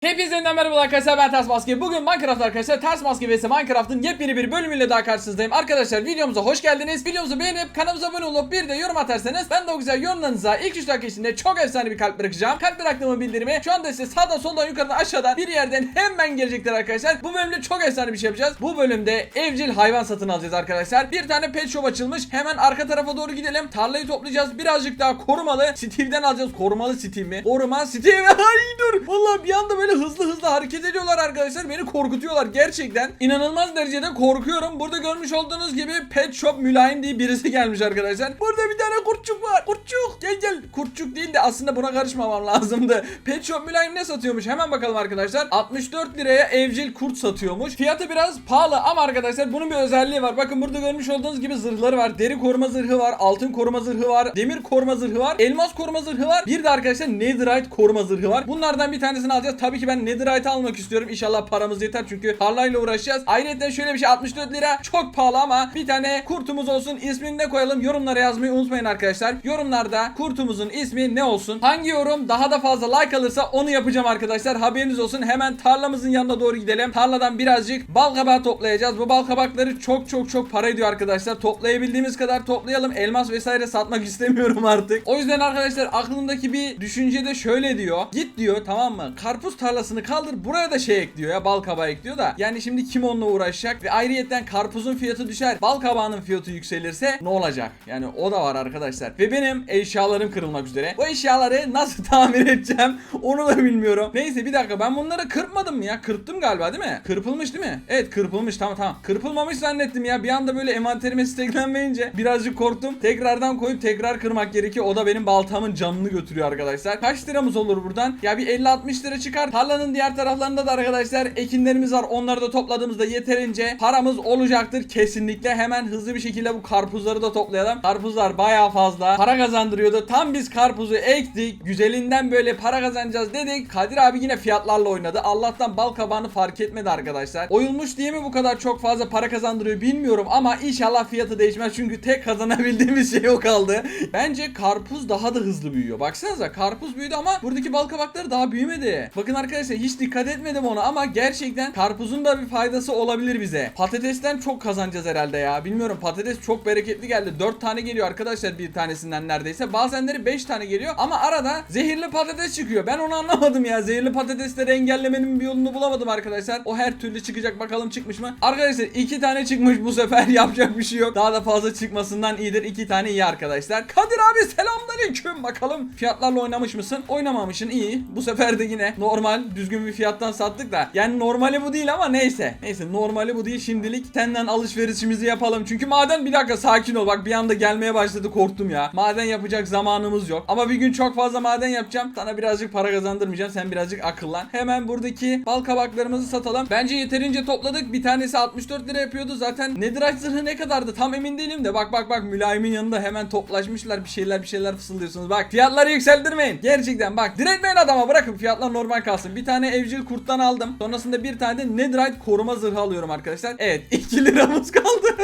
Hepinize yeniden merhaba arkadaşlar ben Ters Maske. Bugün Minecraft arkadaşlar Ters Maske vs Minecraft'ın yepyeni bir bölümüyle daha karşınızdayım. Arkadaşlar videomuza hoş geldiniz. Videomuzu beğenip kanalımıza abone olup bir de yorum atarsanız ben de o güzel yorumlarınıza ilk 3 dakika içinde çok efsane bir kalp bırakacağım. Kalp bıraktığımı bildirimi şu anda size sağdan soldan yukarıdan aşağıdan bir yerden hemen gelecektir arkadaşlar. Bu bölümde çok efsane bir şey yapacağız. Bu bölümde evcil hayvan satın alacağız arkadaşlar. Bir tane pet shop açılmış. Hemen arka tarafa doğru gidelim. Tarlayı toplayacağız. Birazcık daha korumalı. Steve'den alacağız. Korumalı Steve mi? Koruma Steve. Ay dur. Vallahi bir anda böyle hızlı hızlı hareket ediyorlar arkadaşlar. Beni korkutuyorlar gerçekten. İnanılmaz derecede korkuyorum. Burada görmüş olduğunuz gibi Pet Shop Mülayim diye birisi gelmiş arkadaşlar. Burada bir tane kurtçuk var. Kurtçuk. Gel gel. Kurtçuk değil de aslında buna karışmamam lazımdı. Pet Shop Mülayim ne satıyormuş? Hemen bakalım arkadaşlar. 64 liraya evcil kurt satıyormuş. Fiyatı biraz pahalı ama arkadaşlar bunun bir özelliği var. Bakın burada görmüş olduğunuz gibi zırhları var. Deri koruma zırhı var. Altın koruma zırhı var. Demir koruma zırhı var. Elmas koruma zırhı var. Bir de arkadaşlar Netherite koruma zırhı var. Bunlardan bir tanesini alacağız. Tabii ki ben Netherite almak istiyorum. İnşallah paramız yeter çünkü tarlayla uğraşacağız. Ayrıca şöyle bir şey 64 lira çok pahalı ama bir tane kurtumuz olsun. İsmini de koyalım. Yorumlara yazmayı unutmayın arkadaşlar. Yorumlarda kurtumuzun ismi ne olsun? Hangi yorum daha da fazla like alırsa onu yapacağım arkadaşlar. Haberiniz olsun. Hemen tarlamızın yanına doğru gidelim. Tarladan birazcık bal kabağı toplayacağız. Bu bal kabakları çok çok çok para ediyor arkadaşlar. Toplayabildiğimiz kadar toplayalım. Elmas vesaire satmak istemiyorum artık. O yüzden arkadaşlar aklımdaki bir düşünce de şöyle diyor. Git diyor tamam mı? Karpuz tarlasını kaldır. Buraya da şey ekliyor ya bal kabağı ekliyor da. Yani şimdi kim onunla uğraşacak? Ve ayrıyetten karpuzun fiyatı düşer. Bal kabağının fiyatı yükselirse ne olacak? Yani o da var arkadaşlar. Ve benim eşyalarım kırılmak üzere. Bu eşyaları nasıl tamir edeceğim? Onu da bilmiyorum. Neyse bir dakika ben bunları kırpmadım mı ya? Kırptım galiba değil mi? Kırpılmış değil mi? Evet kırpılmış tamam tamam. Kırpılmamış zannettim ya. Bir anda böyle envanterime steklenmeyince birazcık korktum. Tekrardan koyup tekrar kırmak gerekiyor. O da benim baltamın canını götürüyor arkadaşlar. Kaç liramız olur buradan? Ya bir 50-60 lira çıkar. Tarlanın diğer taraflarında da arkadaşlar ekinlerimiz var. Onları da topladığımızda yeterince paramız olacaktır kesinlikle. Hemen hızlı bir şekilde bu karpuzları da toplayalım. Karpuzlar bayağı fazla para kazandırıyordu. Tam biz karpuzu ektik. Güzelinden böyle para kazanacağız dedik. Kadir abi yine fiyatlarla oynadı. Allah'tan bal kabağını fark etmedi arkadaşlar. Oyulmuş diye mi bu kadar çok fazla para kazandırıyor bilmiyorum ama inşallah fiyatı değişmez. Çünkü tek kazanabildiğimiz şey o kaldı. Bence karpuz daha da hızlı büyüyor. Baksanıza karpuz büyüdü ama buradaki bal kabakları daha büyümedi. Bakın arkadaşlar hiç dikkat etmedim ona ama gerçekten karpuzun da bir faydası olabilir bize. Patatesten çok kazanacağız herhalde ya. Bilmiyorum patates çok bereketli geldi. 4 tane geliyor arkadaşlar bir tanesinden neredeyse. Bazenleri 5 tane geliyor ama arada zehirli patates çıkıyor. Ben onu anlamadım ya. Zehirli patatesleri engellemenin bir yolunu bulamadım arkadaşlar. O her türlü çıkacak bakalım çıkmış mı? Arkadaşlar 2 tane çıkmış bu sefer yapacak bir şey yok. Daha da fazla çıkmasından iyidir. 2 tane iyi arkadaşlar. Kadir abi selamünaleyküm. Bakalım fiyatlarla oynamış mısın? Oynamamışsın iyi. Bu sefer de yine normal düzgün bir fiyattan sattık da. Yani normali bu değil ama neyse. Neyse normali bu değil. Şimdilik senden alışverişimizi yapalım. Çünkü maden bir dakika sakin ol. Bak bir anda gelmeye başladı korktum ya. Maden yapacak zamanımız yok. Ama bir gün çok fazla maden yapacağım. Sana birazcık para kazandırmayacağım. Sen birazcık akıllan. Hemen buradaki bal kabaklarımızı satalım. Bence yeterince topladık. Bir tanesi 64 lira yapıyordu. Zaten Netherite zırhı ne kadardı? Tam emin değilim de. Bak bak bak mülayimin yanında hemen toplaşmışlar. Bir şeyler bir şeyler fısıldıyorsunuz. Bak fiyatları yükseldirmeyin. Gerçekten bak. Diretmeyin adama bırakın. Fiyatlar normal kalsın. Bir tane evcil kurttan aldım. Sonrasında bir tane de Netherite koruma zırhı alıyorum arkadaşlar. Evet 2 liramız kaldı.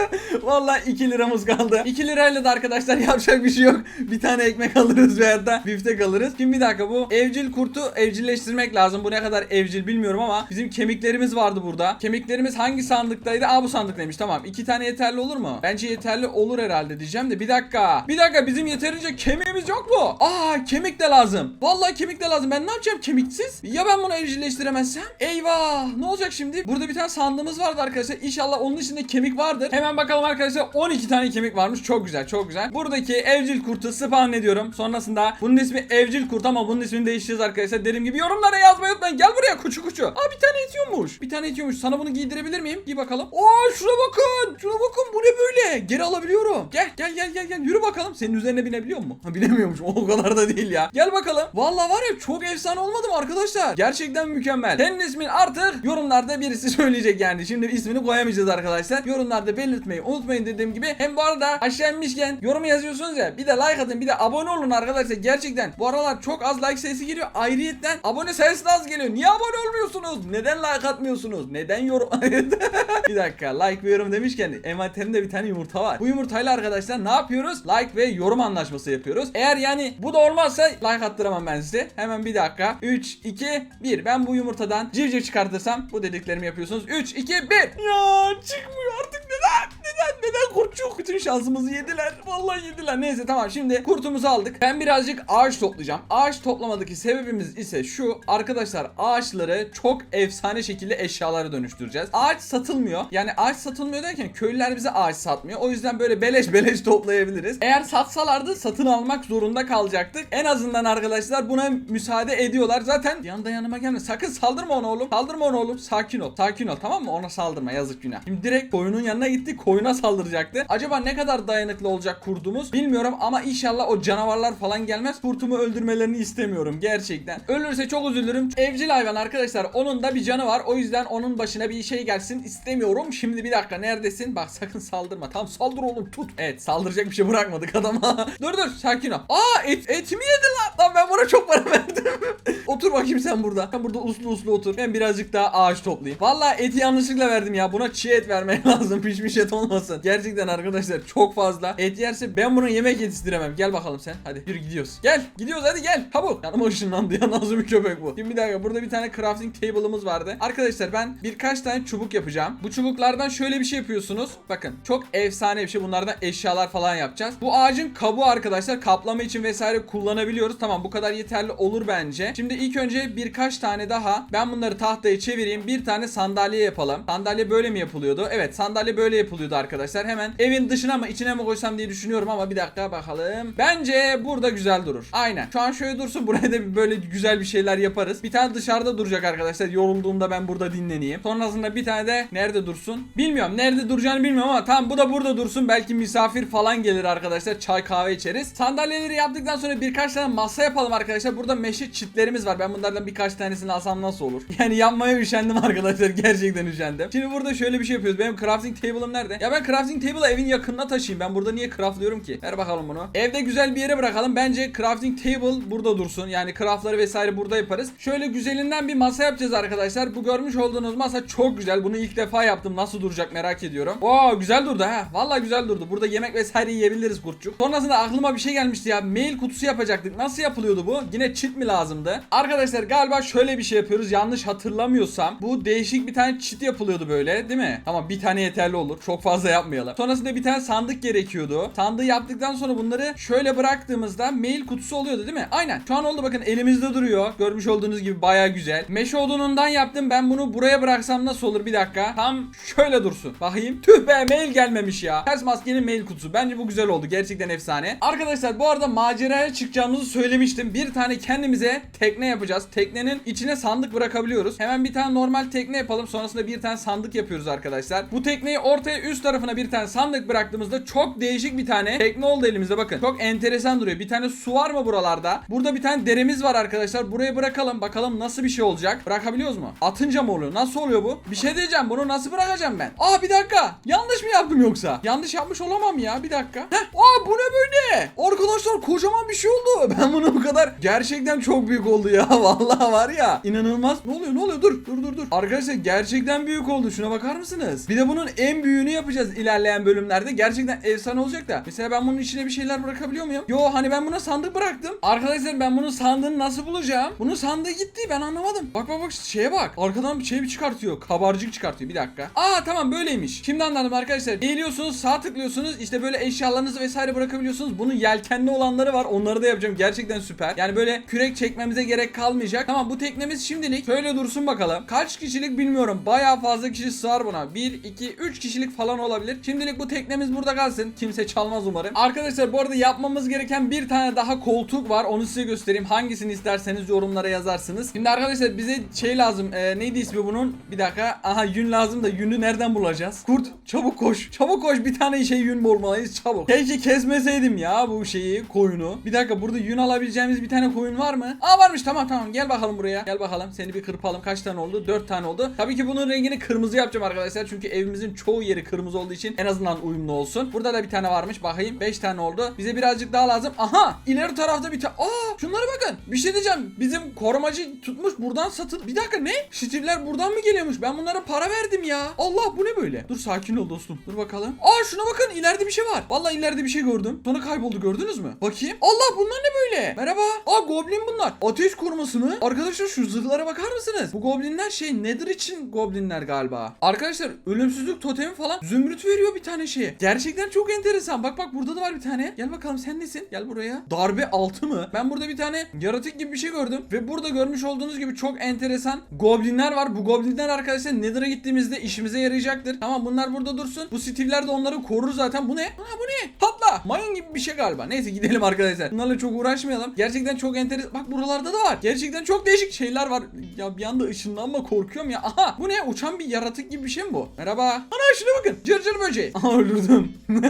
Vallahi 2 liramız kaldı. 2 lirayla da arkadaşlar yapacak bir şey yok. Bir tane ekmek alırız veya da biftek alırız. Şimdi bir dakika bu evcil kurtu evcilleştirmek lazım. Bu ne kadar evcil bilmiyorum ama bizim kemiklerimiz vardı burada. Kemiklerimiz hangi sandıktaydı? Aa bu sandıktaymış tamam. 2 tane yeterli olur mu? Bence yeterli olur herhalde diyeceğim de bir dakika. Bir dakika bizim yeterince kemiğimiz yok mu? Aa kemik de lazım. Vallahi kemik de lazım. Ben ne yapacağım kemiksiz? Ya ben bunu evcilleştiremezsem? Eyvah! Ne olacak şimdi? Burada bir tane sandığımız vardı arkadaşlar. İnşallah onun içinde kemik vardır. Hemen bakalım arkadaşlar. 12 tane kemik varmış. Çok güzel, çok güzel. Buradaki evcil kurtu spawn ediyorum. Sonrasında bunun ismi evcil kurt ama bunun ismini değiştireceğiz arkadaşlar. Dediğim gibi yorumlara yazmayı unutmayın. Gel buraya kuçu kuçu. Aa bir tane yetiyormuş. Bir tane yetiyormuş. Sana bunu giydirebilir miyim? Giy bakalım. Oo şuna bakın. Şuna bakın. Bu ne böyle? Geri alabiliyorum. Gel gel gel gel gel. Yürü bakalım. Senin üzerine binebiliyor mu? Ha binemiyormuş. O kadar da değil ya. Gel bakalım. Vallahi var ya çok efsane olmadı mı arkadaşlar? Gerçekten mükemmel. Senin ismin artık yorumlarda birisi söyleyecek yani. Şimdi ismini koyamayacağız arkadaşlar. Yorumlarda belirtmeyi unutmayın dediğim gibi. Hem bu arada aşağı inmişken yorum yazıyorsunuz ya. Bir de like atın bir de abone olun arkadaşlar. Gerçekten bu aralar çok az like sayısı geliyor. Ayrıyetten abone sayısı da az geliyor. Niye abone olmuyorsunuz? Neden like atmıyorsunuz? Neden yorum? bir dakika like ve yorum demişken envanterimde bir tane yumurta var. Bu yumurtayla arkadaşlar ne yapıyoruz? Like ve yorum anlaşması yapıyoruz. Eğer yani bu da olmazsa like attıramam ben size. Hemen bir dakika. 3, 2, 1. Ben bu yumurtadan civciv çıkartırsam bu dediklerimi yapıyorsunuz. 3, 2, 1. Ya çıkmıyor artık neden? Neden? Neden kurtçuk? Bütün şansımızı yediler. Vallahi yediler. Neyse tamam şimdi kurtumuzu aldık. Ben birazcık ağaç toplayacağım. Ağaç toplamadaki sebebimiz ise şu. Arkadaşlar ağaçları çok efsane şekilde eşyalara dönüştüreceğiz. Ağaç satılmıyor. Yani ağaç satılmıyor derken köylüler bize ağaç satmıyor. O yüzden böyle beleş beleş toplayabiliriz. Eğer satsalardı satın almak zorunda kalacaktık. En azından arkadaşlar buna müsaade ediyorlar. Zaten yanında yanıma gelme. Sakın saldırma ona oğlum. Saldırma ona oğlum. Sakin ol. Sakin ol tamam mı? Ona saldırma yazık günah. Şimdi direkt koyunun yanına gitti. Koyuna saldıracaktı. Acaba ne kadar dayanıklı olacak kurdumuz bilmiyorum ama inşallah o canavarlar falan gelmez. Kurtumu öldürmelerini istemiyorum gerçekten. Ölürse çok üzülürüm. Evcil hayvan arkadaşlar. Onun da bir canı var. O yüzden onun başına bir şey gelsin istemiyorum. Şimdi bir dakika neredesin? Bak sakın saldırma. Tam saldır oğlum tut. Evet saldıracak bir şey bırakmadık adama. dur dur sakin ol. Aa et, etimi yedi lan. Lan ben buna çok para verdim. otur bakayım sen burada. Sen burada uslu uslu otur. Ben birazcık daha ağaç toplayayım. Vallahi eti yanlışlıkla verdim ya. Buna çiğ et vermeye lazım. Pişmiş et olmasın. Gerçekten arkadaşlar çok fazla et yerse ben bunu yemek yetiştiremem. Gel bakalım sen. Hadi yürü gidiyoruz. Gel. Gidiyoruz hadi gel. Çabuk. Yanıma ışınlandı ya. Nasıl bir köpek bu? Şimdi bir dakika. Burada bir tane crafting table'ımız vardı. Arkadaşlar ben birkaç tane çubuk yapacağım. Bu çubuklardan şöyle bir şey yapıyorsunuz. Bakın çok efsane bir şey. Bunlardan eşyalar falan yapacağız. Bu ağacın kabuğu arkadaşlar kaplama için vesaire kullanabiliyoruz. Tamam bu kadar yeterli olur bence. Şimdi ilk önce birkaç tane daha ben bunları tahtaya çevireyim. Bir tane sandalye yapalım. Sandalye böyle mi yapılıyordu? Evet sandalye böyle yapılıyordu arkadaşlar. Hemen evin dışına mı içine mi koysam diye düşünüyorum ama bir dakika bakalım. Bence burada güzel durur. Aynen. Şu an şöyle dursun buraya da böyle güzel bir şeyler yaparız. Bir tane dışarıda duracak arkadaşlar. Yorulduğumda ben burada dinleneyim. Sonrasında bir tane de nerede dursun? Bilmiyorum. Nerede duracağını bilmiyorum ama tamam bu da burada dursun. Belki misafir falan gelir arkadaşlar. Çay kahve içeriz. Sandalyeleri yaptıktan sonra birkaç tane masa yapalım arkadaşlar. Burada meşe çitlerimiz var. Ben bunlardan birkaç tanesini alsam nasıl olur? Yani yapmaya üşendim arkadaşlar. Gerçekten üşendim. Şimdi burada şöyle bir şey yapıyoruz. Benim crafting table'ım nerede? Ya ben crafting table'ı evin yakınına taşıyayım. Ben burada niye craftlıyorum ki? Ver bakalım bunu. Evde güzel bir yere bırakalım. Bence crafting table burada dursun. Yani craftları vesaire burada yaparız. Şöyle güzelinden bir masa yapacağız arkadaşlar. Bu görmüş olduğunuz masa çok güzel. Bunu ilk defa yaptım. Nasıl duracak merak ediyorum. Oo güzel durdu ha. Vallahi güzel durdu. Burada yemek vesaire yiyebiliriz kurtçuk. Sonrasında aklıma bir şey gelmişti ya. Mail kutusu yapacaktık. Nasıl yapılıyordu bu? Yine çit mi lazımdı? Arkadaşlar galiba şöyle bir şey yapıyoruz. Yanlış hatırlamıyorsam. Bu değişik bir tane çit yapılıyordu böyle değil mi? Tamam bir tane yeterli olur. Çok fazla yapmayalım. Sonrasında bir tane sandık gerekiyordu. Sandığı yaptıktan sonra bunları şöyle bıraktığımızda mail kutusu oluyordu değil mi? Aynen. Şu an oldu bakın elimizde duruyor. Görmüş olduğunuz gibi baya güzel. Meşe odunundan yaptım. Ben bunu buraya bıraksam nasıl olur? Bir dakika. Tam şöyle dursun. Bakayım. Tüh be mail gelmemiş ya. Ters maskenin mail kutusu. Bence bu güzel oldu. Gerçekten efsane. Arkadaşlar bu arada maceraya çıkacağımızı söylemiştim. Bir tane kendimize tekne yapacağız. Teknenin içine sandık bırakabiliyoruz. Hemen bir tane normal tekne yapalım. Sonrasında bir tane sandık yapıyoruz arkadaşlar. Bu tekneyi ortaya üst tarafına bir tane sandık bıraktığımızda çok değişik bir tane tekne oldu elimizde bakın. Çok enteresan duruyor. Bir tane su var mı buralarda? Burada bir tane deremiz var arkadaşlar. Buraya bırakalım. Bakalım nasıl bir şey olacak. Bırakabiliyoruz mu? Atınca mı oluyor? Nasıl oluyor bu? Bir şey diyeceğim. Bunu nasıl bırakacağım ben? Aa bir dakika. Yanlış mı yaptım yoksa? Yanlış yapmış olamam ya. Bir dakika. Heh. Aa bu ne böyle? Arkadaşlar kocaman bir şey oldu. Ben bunu bu kadar gerçekten çok büyük oldu ya. Vallahi var ya. İnanılmaz. Ne oluyor? Ne oluyor? Dur. Dur dur dur. Arkadaşlar gerçekten büyük oldu. Şuna bakar mısınız? Bir de bunun en büyüğünü yapacağız ilerleyen bölümlerde. Gerçekten efsane olacak da. Mesela ben bunun içine bir şeyler bırakabiliyor muyum? Yo hani ben buna sandık bıraktım. Arkadaşlar ben bunun sandığını nasıl bulacağım? Bunun sandığı gitti. Ben anlamadım. Bak bak bak şeye bak. Arkadan bir şey bir çıkartıyor. Kabarcık çıkartıyor. Bir dakika. Aa tamam böyleymiş. Şimdi anladım arkadaşlar. Eğiliyorsunuz, sağ tıklıyorsunuz. İşte böyle eşyalarınızı vesaire bırakabiliyorsunuz. Bunun yelkenli olanları var. Onları da yapacağım. Gerçekten süper. Yani böyle kürek çekmemize gerek kalmayacak. Tamam bu teknemiz şimdilik şöyle dursun bakalım. Kaç kişilik bilmiyorum. Bayağı fazla kişi sığar buna. 1, 2, 3 kişilik falan olabilir. Şimdilik bu teknemiz burada kalsın. Kimse çalmaz umarım. Arkadaşlar bu arada yapmamız gereken bir tane daha koltuk var. Onu size göstereyim. Hangisini isterseniz yorumlara yazarsınız. Şimdi arkadaşlar bize şey lazım. Ee, neydi ismi bunun? Bir dakika. Aha yün lazım da yünü nereden bulacağız? Kurt çabuk koş. Çabuk koş. Bir tane şey yün bulmalıyız. Çabuk. Keşke kesmeseydim ya bu şeyi koyunu. Bir dakika burada yün alabileceğimiz bir tane koyun var mı? Aa varmış tamam tamam. Gel bakalım buraya. Gel bakalım. Seni bir kırpalım. Kaç tane oldu? 4 tane oldu. Tabii ki bunun rengini kırmızı yapacağım arkadaşlar. Çünkü evimizin çoğu yeri kırmızı olduğu için en azından uyumlu olsun. Burada da bir tane varmış bakayım 5 tane oldu. Bize birazcık daha lazım. Aha ileri tarafta bir tane. Aa şunlara bakın. Bir şey diyeceğim. Bizim korumacı tutmuş buradan satın. Bir dakika ne? Stiller buradan mı geliyormuş? Ben bunlara para verdim ya. Allah bu ne böyle? Dur sakin ol dostum. Dur bakalım. Aa şuna bakın ileride bir şey var. Vallahi ileride bir şey gördüm. Sonra kayboldu gördünüz mü? Bakayım. Allah bunlar ne böyle? Merhaba. Aa goblin bunlar. Ateş koruması mı? Arkadaşlar şu zırhlara bakar mısınız? Bu goblinler şey nedir için goblinler galiba. Arkadaşlar ölümsüzlük totemi falan zümrüt veriyor bir tane şeye. Gerçekten çok enteresan. Bak bak burada da var bir tane. Gel bakalım sen nesin? Gel buraya. Darbe altı mı? Ben burada bir tane yaratık gibi bir şey gördüm. Ve burada görmüş olduğunuz gibi çok enteresan goblinler var. Bu goblinler arkadaşlar Nether'a gittiğimizde işimize yarayacaktır. Tamam bunlar burada dursun. Bu Steve'ler de onları korur zaten. Bu ne? Ana bu ne? Patla. Mayın gibi bir şey galiba. Neyse gidelim arkadaşlar. Bunlarla çok uğraşmayalım. Gerçekten çok enteresan. Bak buralarda da var. Gerçekten çok değişik şeyler var. Ya bir anda ışınlanma korkuyorum ya. Aha bu ne? Uçan bir yaratık gibi bir şey mi bu? Merhaba. Ana şuna bakın. Cırcır böceği. Aha öldürdüm.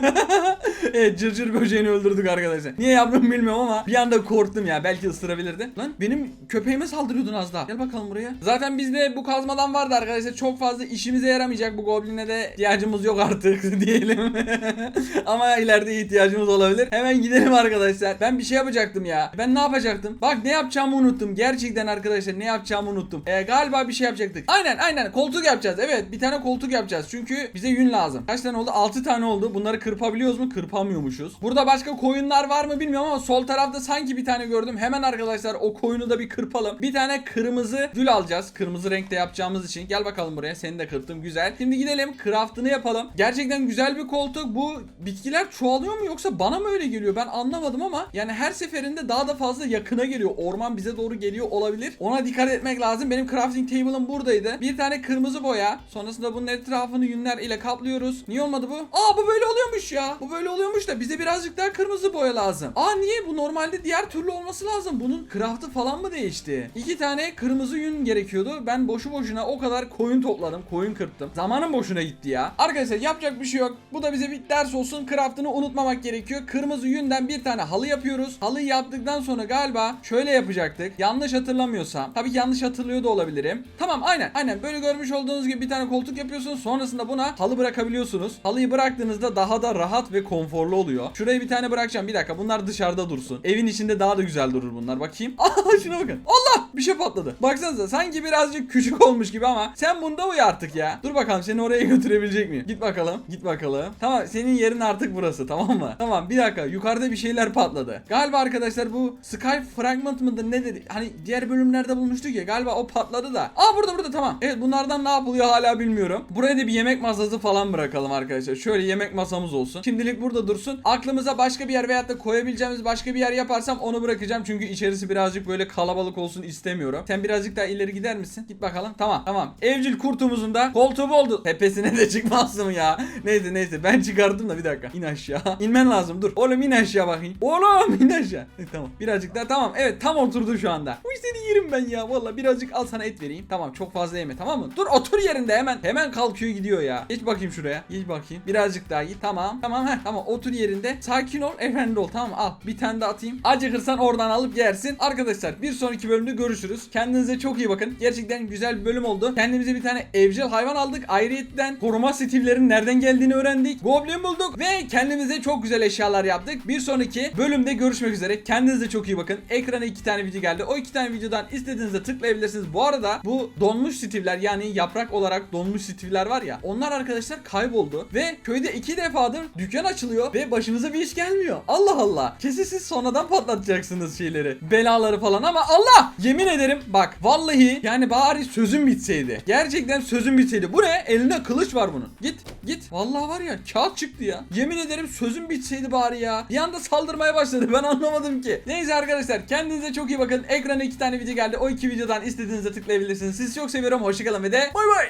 evet cırcır böceğini öldürdük arkadaşlar. Niye yaptım bilmiyorum ama bir anda korktum ya. Belki ısırabilirdi. Lan benim köpeğime saldırıyordun az daha. Gel bakalım buraya. Zaten bizde bu kazmadan vardı arkadaşlar. Çok fazla işimize yaramayacak bu gobline de ihtiyacımız yok artık diyelim. ama ileride ihtiyacımız olabilir. Hemen gidelim arkadaşlar. Ben bir şey yapacaktım ya. Ben ne yapacaktım? Bak ne yapacağımı unuttum. Gerçekten arkadaşlar ne yapacağımı unuttum. Ee, galiba bir şey yapacaktık. Aynen aynen koltuk yapacağız. Evet bir tane koltuk yapacağız. Çünkü bize yün lazım. Kaç tane oldu? 6 tane oldu. Bunları kırpabiliyoruz mu? Kırpamıyormuşuz. Burada başka koyunlar var mı bilmiyorum ama sol tarafta sanki bir tane gördüm. Hemen arkadaşlar o koyunu da bir kırpalım. Bir tane kırmızı gül alacağız. Kırmızı renkte yapacağımız için. Gel bakalım buraya. Seni de kırptım. Güzel. Şimdi gidelim. Craft'ını yapalım. Gerçekten güzel bir koltuk. Bu bitkiler çoğalıyor mu yoksa bana mı öyle geliyor? Ben anlamadım ama yani her seferinde daha da fazla yakına geliyor. Orman bize doğru geliyor olabilir. Ona dikkat etmek lazım. Benim crafting table'ım buradaydı. Bir tane kırmızı boya. Sonrasında bunun etrafını yünler ile kaplıyoruz. Niye olmadı bu? Aa bu böyle oluyormuş ya. Bu böyle oluyormuş da bize birazcık daha kırmızı boya lazım. Aa niye? Bu normalde diğer türlü olması lazım. Bunun craft'ı falan mı değişti? İki tane kırmızı yün gerekiyordu. Ben boşu boşuna o kadar koyun topladım. Koyun kırptım. Zamanım boşuna gitti ya. Arkadaşlar yapacak bir şey yok. Bu da bize bir ders olsun. Craft'ını unutmamak gerekiyor. Kırmızı yünden bir tane halı yapıyoruz. Halıyı yaptıktan sonra galiba şöyle yapacaktık. Yanlış hatırlamıyorsam. Tabii ki yanlış hatırlıyor da olabilirim. Tamam aynen aynen. Böyle görmüş olduğunuz gibi bir tane koltuk yapıyorsunuz. Sonrasında buna halı bırakabiliyorsunuz. Halıyı bıraktığınızda daha da rahat ve konforlu oluyor. Şuraya bir tane bırakacağım. Bir dakika bunlar dışarıda dursun. Evin içinde daha da güzel durur bunlar. Bakayım. Aa şuna bakın. Allah bir şey patladı. Baksanıza sanki birazcık küçük olmuş gibi ama sen bunda uyu artık ya. Dur bakalım seni oraya götürebilecek miyim? Git bakalım. Git bakalım. Tamam senin yerin artık burası tamam mı? Tamam bir dakika yukarıda bir şeyler patladı. Galiba arkadaşlar bu Sky Fragment mıdır ne dedi? Hani diğer bölümlerde bulmuştuk ya galiba o patladı da. Aa burada burada tamam. Evet bunlardan ne yapılıyor hala bilmiyorum. Buraya da bir yemek masası falan bırakalım arkadaşlar. Şöyle yemek masamız olsun. Şimdilik burada dursun. Aklımıza başka bir yer veyahut da koyabileceğimiz başka bir yer yaparsam onu bırakacağım. Çünkü içerisi birazcık böyle kalabalık olsun istemiyorum. Sen birazcık daha ileri gider misin? Git bakalım. Tamam tamam. Evcil kurtumuzun da koltuğu oldu. Tepesine de çıkmazsın ya. Neyse neyse ben çıkardım da bir dakika. İn aşağı. İnmen lazım dur. Oğlum in aşağı bakayım. Oğlum in aşağı. E, tamam. Birazcık daha tamam. Evet tam oturdu şu anda. Uy seni yerim ben ya. Valla birazcık al sana et vereyim. Tamam çok fazla yeme tamam mı? Dur otur yerinde hemen. Hemen kalkıyor gidiyor ya. Geç bakayım şuraya. Geç bakayım. Birazcık daha git. Tamam. Tamam heh. Tamam otur yerinde. Sakin ol. Efendi ol. Tamam al. Bir tane de atayım. Acıkırsan oradan alıp yersin. Arkadaşlar bir sonraki bölümde görüşürüz. Kendinize çok iyi bakın. Gerçekten güzel bir bölüm oldu. Kendimize bir tane evcil hayvan aldık. Ayrıyetten koruma Steve'lerin nereden geldiğini öğrendik. Goblin bulduk ve kendimize çok güzel eşyalar yaptık. Bir sonraki bölümde görüşmek üzere. Kendinize çok iyi bakın. Ekrana iki tane video geldi. O iki tane videodan istediğinizde tıklayabilirsiniz. Bu arada bu donmuş Steve'ler yani yaprak olarak donmuş Steve'ler var ya. Onlar arkadaşlar kayboldu ve köyde iki defadır dükkan açılıyor ve başınıza bir iş gelmiyor. Allah Allah. Kesin siz sonradan patlatacaksınız şeyleri. Belaları falan ama Allah! Yemin ederim bak vallahi yani bari sözüm bitseydi. Gerçekten sözüm bitseydi. Bu ne? Elinde kılıç var bunun. Git git. Vallahi var ya kağıt çıktı ya. Yemin ederim sözüm bitseydi bari ya. Bir anda saldırmaya başladı. Ben anlamadım ki. Neyse arkadaşlar kendinize çok iyi bakın. Ekrana iki tane video geldi. O iki videodan istediğinizde tıklayabilirsiniz. Sizi çok seviyorum. Hoşçakalın ve de bay bay.